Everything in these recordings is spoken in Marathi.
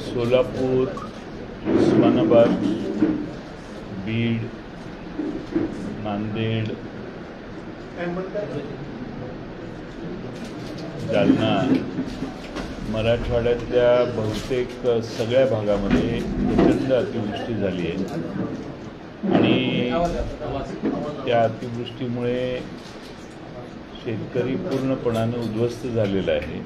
सोलापूर उस्मानाबाद बीड नांदेड जालना. मराठवाड्यातल्या बहुतेक सगळ्या भागामध्ये प्रचंड अतिवृष्टी झाली आहे. आणि त्या अतिवृष्टीमुळे शेतकरी पूर्णपणानं उद्ध्वस्त झालेला आहे.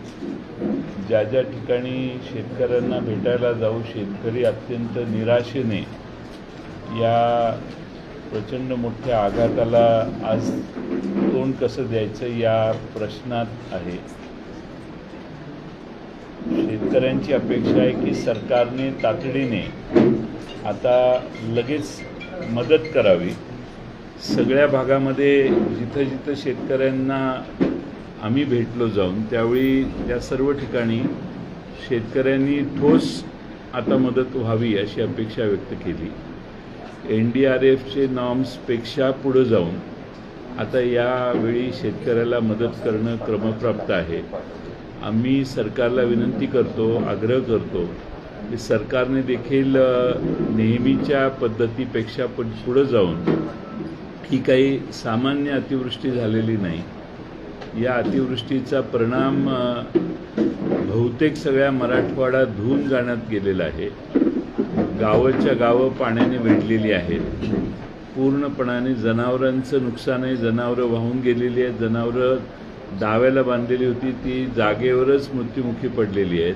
ज्या ज्या ठिकाणी शेतकऱ्यांना भेटायला जाऊ शेतकरी अत्यंत निराशेने या प्रचंड मोठ्या आघाताला आज तोंड कसं द्यायचं या प्रश्नात आहे. शेतकऱ्यांची अपेक्षा आहे की सरकारने तातडीने आता लगेच मदत करावी. सगळ्या भागामध्ये जिथं जिथं शेतकऱ्यांना आम्ही भेटलो जाऊन त्यावेळी त्या सर्व ठिकाणी शेतकऱ्यांनी ठोस आता मदत व्हावी अशी अपेक्षा व्यक्त केली. एन डी आर एफचे नॉर्म्सपेक्षा पुढं जाऊन आता यावेळी शेतकऱ्याला मदत करणं क्रमप्राप्त आहे. आम्ही सरकारला विनंती करतो आग्रह करतो की सरकारने देखील नेहमीच्या पद्धतीपेक्षा पण पुढं जाऊन ही काही सामान्य अतिवृष्टी झालेली नाही. या अतिवृष्टीचा परिणाम बहुतेक सगळ्या मराठवाडा धुवून जाण्यात गेलेला आहे. गावच्या गावं पाण्याने वेढलेली आहेत. पूर्णपणाने जनावरांचं नुकसानही जनावरं वाहून गेलेली आहेत. जनावरं दाव्याला बांधलेली होती ती जागेवरच मृत्युमुखी पडलेली आहेत.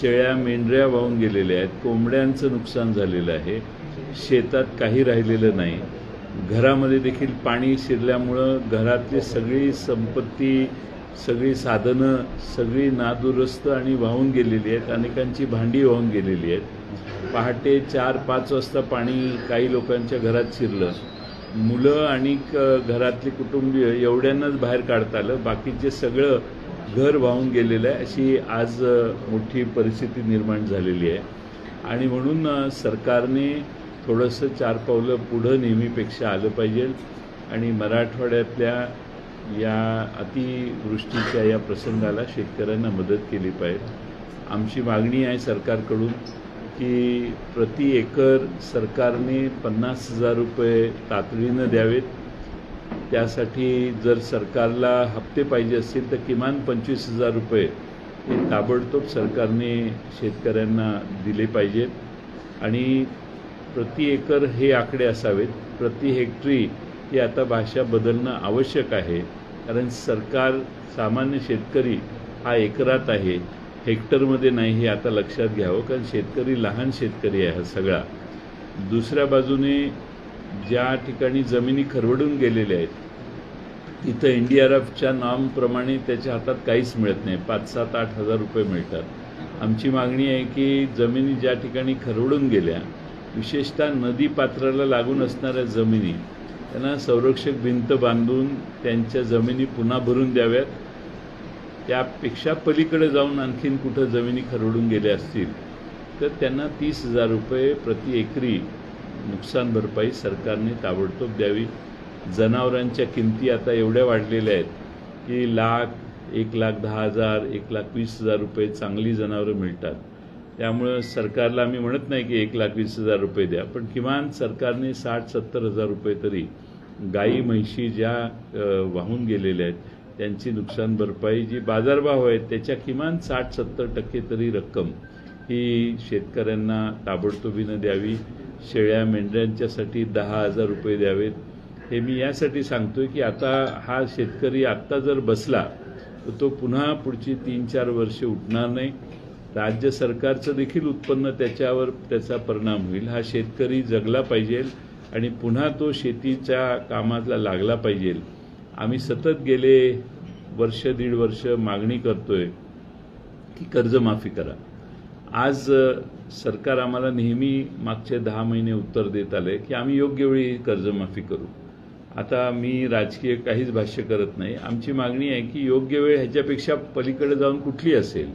शेळ्या मेंढऱ्या वाहून गेलेल्या आहेत. कोंबड्यांचं नुकसान झालेलं आहे. शेतात काही राहिलेलं नाही. घरामध्ये देखील पाणी शिरल्यामुळं घरातली सगळी संपत्ती सगळी साधनं सगळी नादुरुस्त आणि वाहून गेलेली आहेत. अनेकांची भांडी वाहून गेलेली आहेत. पहाटे चार पाच वाजता पाणी काही लोकांच्या घरात शिरलं. मुलं आणि क- घरातली कुटुंबीय एवढ्यांनाच बाहेर काढता आलं. बाकीचे सगळं घर वाहून गेलेलं आहे. अशी आज मोठी परिस्थिती निर्माण झालेली आहे. आणि म्हणून सरकारने थोडंसं चार पावलं पुढं नेहमीपेक्षा आलं पाहिजे. आणि मराठवाड्यातल्या या अतिवृष्टीच्या या प्रसंगाला शेतकऱ्यांना मदत केली पाहिजे. आमची मागणी आहे सरकारकडून की प्रति एकर सरकारने पन्नास हजार रुपये तातडीनं द्यावेत. त्यासाठी जर सरकारला हप्ते पाहिजे असतील तर किमान पंचवीस हजार रुपये हे ताबडतोब सरकारने शेतकऱ्यांना दिले पाहिजेत. आणि प्रति एकर हे आकडे असावेत प्रति हेक्टरी ही आता भाषा बदलणं आवश्यक आहे. कारण सरकार सामान्य शेतकरी हा एकरात आहे. हेक्टरमध्ये नाही हे आता लक्षात घ्यावं कारण शेतकरी लहान शेतकरी आहे हा सगळा. दुसऱ्या बाजूने ज्या ठिकाणी जमिनी खरवडून गेलेल्या आहेत तिथं एन डी आर एफच्या त्याच्या हातात काहीच मिळत नाही. पाच सात आठ हजार रुपये मिळतात. आमची मागणी आहे की जमिनी ज्या ठिकाणी खरवडून गेल्या विशेषतः नदी पात्राला लागून असणाऱ्या जमिनी त्यांना संरक्षक भिंत बांधून त्यांच्या जमिनी पुन्हा भरून द्याव्यात. त्यापेक्षा पलीकडे जाऊन आणखीन कुठं जमिनी खरवडून गेल्या असतील तर त्यांना तीस हजार रुपये प्रति एकरी नुकसान भरपाई सरकारने ताबडतोब द्यावी. जनावरांच्या किमती आता एवढ्या वाढलेल्या आहेत की लाख एक लाख दहा हजार एक लाख वीस हजार रुपये चांगली जनावरं मिळतात. त्यामुळं सरकारला आम्ही म्हणत नाही की एक लाख वीस हजार रुपये द्या पण किमान सरकारने साठ सत्तर हजार रुपये तरी गाई म्हैशी ज्या वाहून गेलेल्या आहेत त्यांची नुकसान भरपाई जी बाजारभाव आहेत त्याच्या किमान साठ सत्तर टक्के तरी रक्कम ही शेतकऱ्यांना ताबडतोबीनं द्यावी. शेळ्या मेंढ्यांच्यासाठी दहा हजार रुपये द्यावेत. हे मी यासाठी सांगतोय की आता हा शेतकरी आत्ता जर बसला तर तो पुन्हा पुढची तीन चार वर्षे उठणार नाही. राज्य सरकारचं देखील उत्पन्न त्याच्यावर त्याचा परिणाम होईल. हा शेतकरी जगला पाहिजे आणि पुन्हा तो शेतीच्या कामाला लागला पाहिजे. आम्ही सतत गेले वर्ष दीड वर्ष मागणी करतोय की कर्जमाफी करा. आज सरकार आम्हाला नेहमी मागचे दहा महिने उत्तर देत आले की आम्ही योग्य वेळी कर्जमाफी करू. आता मी राजकीय काहीच भाष्य करत नाही. आमची मागणी आहे की योग्य वेळ ह्याच्यापेक्षा पलीकडे जाऊन कुठली असेल?